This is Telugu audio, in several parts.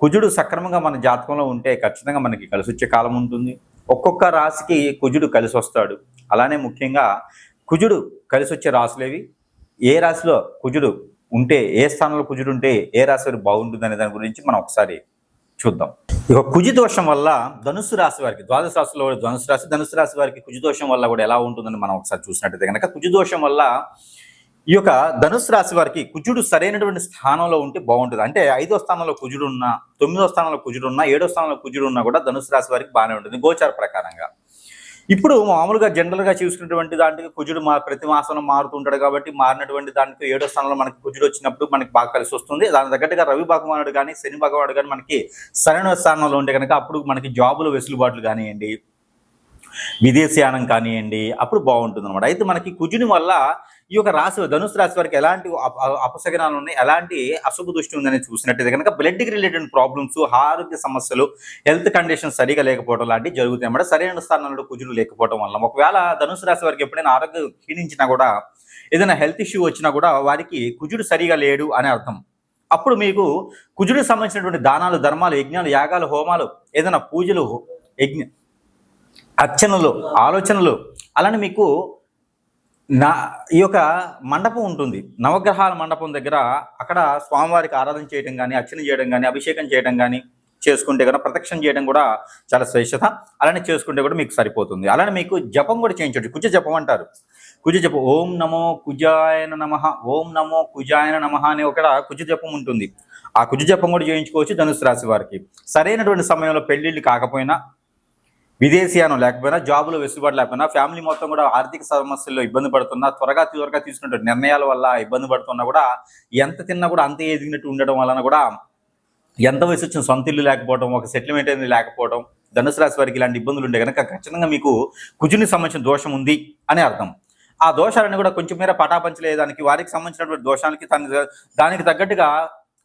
కుజుడు సక్రమంగా మన జాతకంలో ఉంటే ఖచ్చితంగా మనకి కలిసి వచ్చే కాలం ఉంటుంది. ఒక్కొక్క రాశికి కుజుడు కలిసి వస్తాడు అలానే ముఖ్యంగా కుజుడు కలిసి వచ్చే రాశులేవి? ఏ రాశిలో కుజుడు ఉంటే ఏ స్థానంలో కుజుడు ఉంటే ఏ రాశి వారికి బాగుంటుంది అనే దాని గురించి మనం ఒకసారి చూద్దాం. ఇక కుజి దోషం వల్ల ధనుసు రాశి వారికి ద్వాదశ రాశిలో ధనుసు రాశి ధనుసు రాశి వారికి కుజి దోషం వల్ల కూడా ఎలా ఉంటుందని మనం ఒకసారి చూసినట్టయితే కనుక కుజి దోషం వల్ల ఈ యొక్క ధనుసు రాశి వారికి కుజుడు సరైనటువంటి స్థానంలో ఉంటే బాగుంటుంది. అంటే ఐదో స్థానంలో కుజుడు ఉన్నా తొమ్మిదో స్థానంలో కుజుడు ఉన్నా ఏడో స్థానంలో కుజుడు ఉన్నా కూడా ధనుసు రాశి వారికి బాగానే ఉంటుంది గోచార ప్రకారంగా. ఇప్పుడు మామూలుగా జనరల్గా చూసుకున్నటువంటి దానికి కుజుడు మా ప్రతి మాసంలో మారుతుంటాడు కాబట్టి మారినటువంటి దానికి ఏడో స్థానంలో మనకి కుజుడు వచ్చినప్పుడు మనకి బాగా కలిసి వస్తుంది. దాని తగ్గట్టుగా రవి భగవానుడు కానీ శని భగవానుడు కానీ మనకి సరైన స్థానంలో ఉంటే కనుక అప్పుడు మనకి జాబులు వెసులుబాట్లు కానివ్వండి విదేశీయానం కానివ్వండి అప్పుడు బాగుంటుంది అనమాట అయితే మనకి కుజుని వల్ల ఈ యొక్క రాశి ధనుసు రాశి వారికి ఎలాంటి అపశగనాలు ఉన్నాయి? ఎలాంటి అశుభ దృష్టి ఉందని చూసినట్టయితే కనుక బ్లడ్కి రిలేటెడ్ ప్రాబ్లమ్స్ ఆరోగ్య సమస్యలు హెల్త్ కండిషన్ సరిగా లేకపోవడం లాంటివి జరుగుతాయి అన్నమాట. సరైన స్థానంలో కుజులు లేకపోవడం వల్ల. ఒకవేళ ధనుసు రాశి వారికి ఎప్పుడైనా ఆరోగ్యం క్షీణించినా కూడా ఏదైనా హెల్త్ ఇష్యూ వచ్చినా కూడా వారికి కుజుడు సరిగా లేడు అని అర్థం. అప్పుడు మీకు కుజుడికి సంబంధించినటువంటి దానాలు ధర్మాలు యజ్ఞాలు యాగాలు హోమాలు ఏదైనా పూజలు యజ్ఞ అర్చనలు ఆలోచనలు అలానే మీకు నా ఈ యొక్క మండపం ఉంటుంది. నవగ్రహాల మండపం దగ్గర అక్కడ స్వామివారికి ఆరాధన చేయడం కానీ అర్చన చేయడం కానీ అభిషేకం చేయడం కానీ చేసుకుంటే కనుక ప్రదక్షిణ చేయడం కూడా చాలా శ్రేష్టత. అలానే చేసుకుంటే కూడా మీకు సరిపోతుంది. అలానే మీకు జపం కూడా చేయించండి కుజ జపం అంటారు. కుజ జపం ఓం నమో కుజాయన నమ ఓం నమో కుజాయన నమ అనే ఒక కుజ జపం ఉంటుంది. ఆ కుజ జపం కూడా చేయించుకోవచ్చు ధనుసు రాశి వారికి. సరైనటువంటి సమయంలో పెళ్ళిళ్ళు కాకపోయినా విదేశీయానం లేకపోయినా జాబులో వెసులుబాటు లేకపోయినా ఫ్యామిలీ మొత్తం కూడా ఆర్థిక సమస్యల్లో ఇబ్బంది పడుతున్నా త్వరగా త్వరగా తీసుకున్నటువంటి నిర్ణయాల వల్ల ఇబ్బంది పడుతున్నా కూడా ఎంత తిన్నా కూడా అంతే ఎదిగినట్టు ఉండడం వలన కూడా ఎంత వయసు వచ్చిన సొంత ఇల్లు లేకపోవడం ఒక సెటిల్మెంట్ అనేది లేకపోవడం ధనుసు రాశి వారికి ఇలాంటి ఇబ్బందులు ఉండే కనుక ఖచ్చితంగా మీకు కుజుని సంబంధించిన దోషం ఉంది అని అర్థం. ఆ దోషాలను కూడా కొంచెం మేర పటాపంచలేదానికి వారికి సంబంధించినటువంటి దోషానికి దానికి తగ్గట్టుగా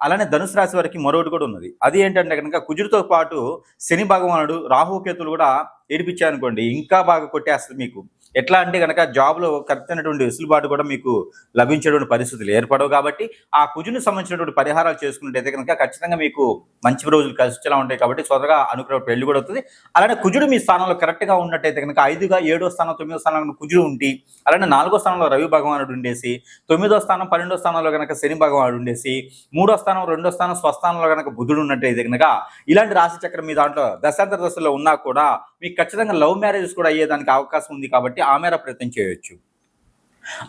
అలానే ధనుసు రాశి వారికి మరొకటి కూడా ఉన్నది. అది ఏంటంటే కనుక కుజుడితో పాటు శని భగవానుడు రాహుకేతులు కూడా ఏడిపించారనుకోండి ఇంకా బాగా కొట్టేస్తుంది మీకు. ఎట్లా అంటే కనుక జాబ్లో కరెక్ట్ అయినటువంటి వెసులుబాటు కూడా మీకు లభించేటువంటి పరిస్థితులు ఏర్పడవు కాబట్టి ఆ కుజుని సంబంధించినటువంటి పరిహారాలు చేసుకున్నట్టయితే కనుక ఖచ్చితంగా మీకు మంచి రోజులు కలిసిలా ఉంటాయి కాబట్టి త్వరగా అనుకున్న పెళ్ళి కూడా అవుతుంది. అలానే కుజుడు మీ స్థానంలో కరెక్ట్గా ఉన్నట్టయితే కనుక ఐదుగా ఏడో స్థానం తొమ్మిదో స్థానంలో కుజుడు ఉండి అలానే నాలుగో స్థానంలో రవి భగవానుడు ఉండేసి తొమ్మిదో స్థానం పన్నెండో స్థానంలో కనుక శని భగవానుడు ఉండేసి మూడో స్థానం రెండో స్థానం స్వస్థానంలో కనుక బుధుడు ఉన్నట్టయితే కనుక ఇలాంటి రాశి చక్రం మీ దాంట్లో దశాంతర దశలో ఉన్నా కూడా మీకు ఖచ్చితంగా లవ్ మ్యారేజెస్ కూడా అయ్యేదానికి అవకాశం ఉంది కాబట్టి ఆ మేర ప్రయత్నం చేయొచ్చు.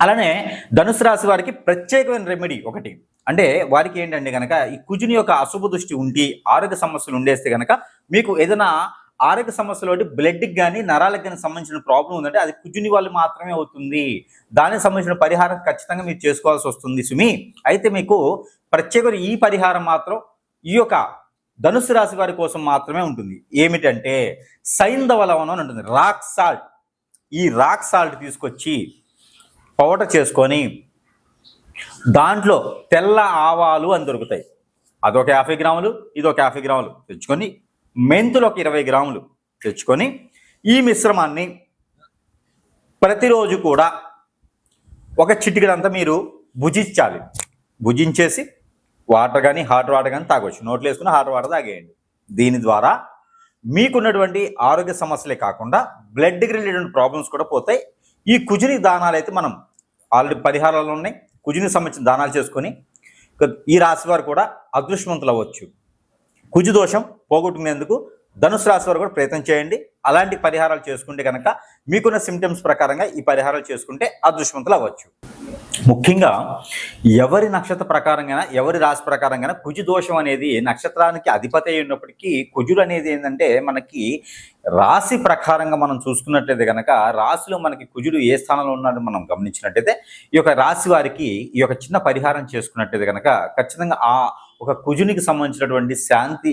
అలానే ధనుసు రాశి వారికి ప్రత్యేకమైన రెమెడీ ఒకటి. అంటే వారికి ఏంటంటే కనుక ఈ కుజుని యొక్క అశుభ దృష్టి ఉండి ఆరోగ్య సమస్యలు ఉండేస్తే కనుక మీకు ఏదైనా ఆరోగ్య సమస్యలు అంటే బ్లడ్కి కానీ నరాలకు కానీ సంబంధించిన ప్రాబ్లం ఉందంటే అది కుజుని వాళ్ళు మాత్రమే అవుతుంది. దానికి సంబంధించిన పరిహారం ఖచ్చితంగా మీరు చేసుకోవాల్సి వస్తుంది సుమి. అయితే మీకు ప్రత్యేక ఈ పరిహారం మాత్రం ఈ యొక్క ధనుసు రాశి వారి కోసం మాత్రమే ఉంటుంది. ఏమిటంటే సైంధవ లవణం అని ఉంటుంది. Rock salt. ఈ రాక్ సాల్ట్ తీసుకొచ్చి పౌడర్ చేసుకొని దాంట్లో తెల్ల ఆవాలు అని దొరుకుతాయి. అదొక యాభై గ్రాములు ఇదొక యాభై గ్రాములు తెచ్చుకొని మెంతులు ఒక ఇరవై గ్రాములు తెచ్చుకొని ఈ మిశ్రమాన్ని ప్రతిరోజు కూడా ఒక చిటికడంతా మీరు భుజించాలి. భుజించేసి వాటర్ కానీ హాట్ వాటర్ కానీ తాగొచ్చు. నోట్లో వేసుకుని హాట్ వాటర్ తాగేయండి. దీని ద్వారా మీకున్నటువంటి ఆరోగ్య సమస్యలే కాకుండా బ్లడ్కి రిలేటెడ్ ప్రాబ్లమ్స్ కూడా పోతాయి. ఈ కుజుని దానాలు అయితే మనం ఆల్రెడీ పరిహారాలు ఉన్నాయి. కుజునికి సంబంధించిన దానాలు చేసుకొని ఈ రాశి వారు కూడా అదృష్టవంతులు అవ్వచ్చు. కుజు దోషం పోగొట్టుకునేందుకు ధనుసు రాశి వారు కూడా ప్రయత్నం చేయండి. అలాంటి పరిహారాలు చేసుకుంటే కనుక మీకున్న సిమ్టమ్స్ ప్రకారంగా ఈ పరిహారాలు చేసుకుంటే అదృష్టవంతులు అవ్వచ్చు. ముఖ్యంగా ఎవరి నక్షత్ర ప్రకారంగా ఎవరి రాశి ప్రకారంగా కుజు దోషం అనేది నక్షత్రానికి అధిపతి అయి ఉన్నప్పటికీ కుజుడు అనేది ఏంటంటే మనకి రాశి ప్రకారంగా మనం చూసుకున్నట్లయితే కనుక రాశిలో మనకి కుజుడు ఏ స్థానంలో ఉన్నాడో మనం గమనించినట్టయితే ఈ యొక్క రాశి వారికి ఈ యొక్క చిన్న పరిహారం చేసుకున్నట్టయితే కనుక ఖచ్చితంగా ఆ ఒక కుజునికి సంబంధించినటువంటి శాంతి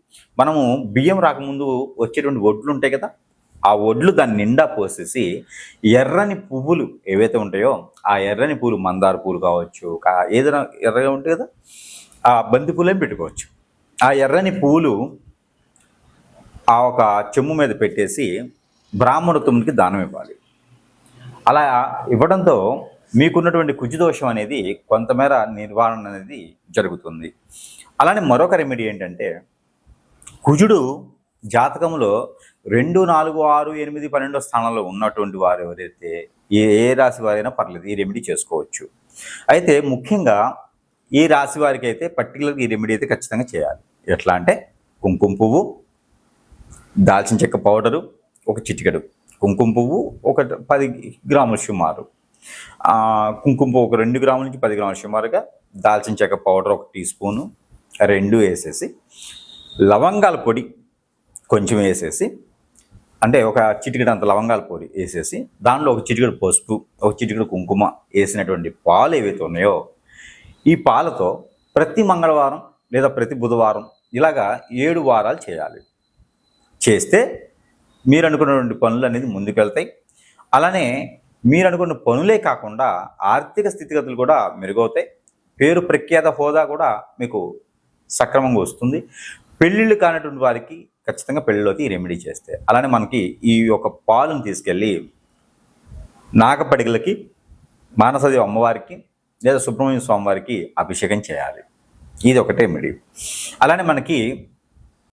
మనము బియ్యం రాకముందు వచ్చేటువంటి ఒడ్లు ఉంటాయి కదా ఆ ఒడ్లు దాని నిండా పోసేసి ఎర్రని పువ్వులు ఏవైతే ఉంటాయో ఆ ఎర్రని పూలు మందార పూలు కావచ్చు ఏదైనా ఎర్రగా ఉంటాయి కదా ఆ బంతి పూలేం పెట్టుకోవచ్చు. ఆ ఎర్రని పూలు ఆ ఒక చెమ్ము మీద పెట్టేసి బ్రాహ్మణత్వమునికి దానం ఇవ్వాలి. అలా ఇవ్వడంతో మీకున్నటువంటి కుజుదోషం అనేది కొంతమేర నిర్వహణ అనేది జరుగుతుంది. అలానే మరొక రెమెడీ ఏంటంటే కుజుడు జాతకంలో రెండు నాలుగు ఆరు ఎనిమిది పన్నెండో స్థానంలో ఉన్నటువంటి వారు ఎవరైతే ఏ ఏ రాశి వారైనా పర్లేదు ఈ రెమెడీ చేసుకోవచ్చు. అయితే ముఖ్యంగా ఈ రాశి వారికి అయితే పర్టికులర్ ఈ రెమెడీ అయితే ఖచ్చితంగా చేయాలి. ఎట్లా అంటే కుంకుమ పువ్వు దాల్చిన చెక్క పౌడరు ఒక చిటికెడు. కుంకుమ పువ్వు ఒక పది గ్రాముల సుమారు. కుంకుమ పువ్వు ఒక రెండు గ్రాముల నుంచి పది గ్రాముల సుమారుగా దాల్చిన చెక్క పౌడర్ ఒక టీ స్పూను రెండు వేసేసి లవంగాల పొడి కొంచెం వేసేసి అంటే ఒక చిటికెడు అంత లవంగాల పొడి వేసేసి దానిలో ఒక చిటికెడు పసుపు ఒక చిటికెడు కుంకుమ వేసినటువంటి పాలు ఏవైతే ఉన్నాయో ఈ పాలతో ప్రతి మంగళవారం లేదా ప్రతి బుధవారం ఇలాగా ఏడు వారాలు చేయాలి. చేస్తే మీరు అనుకున్నటువంటి పనులు అనేది ముందుకెళ్తాయి. అలానే మీరు అనుకున్న పనులే కాకుండా ఆర్థిక స్థితిగతులు కూడా మెరుగవుతాయి. పేరు ప్రఖ్యాత హోదా కూడా మీకు సక్రమంగా వస్తుంది. పెళ్ళిళ్ళు కానటువంటి వారికి ఖచ్చితంగా పెళ్ళిలోకి రెమెడీ చేస్తే. అలానే మనకి ఈ యొక్క పాలను తీసుకెళ్ళి నాగపడిగలకి మానసదేవి అమ్మవారికి లేదా సుబ్రహ్మణ్య స్వామి వారికి అభిషేకం చేయాలి. ఇది ఒకటే రెమెడీ అలానే మనకి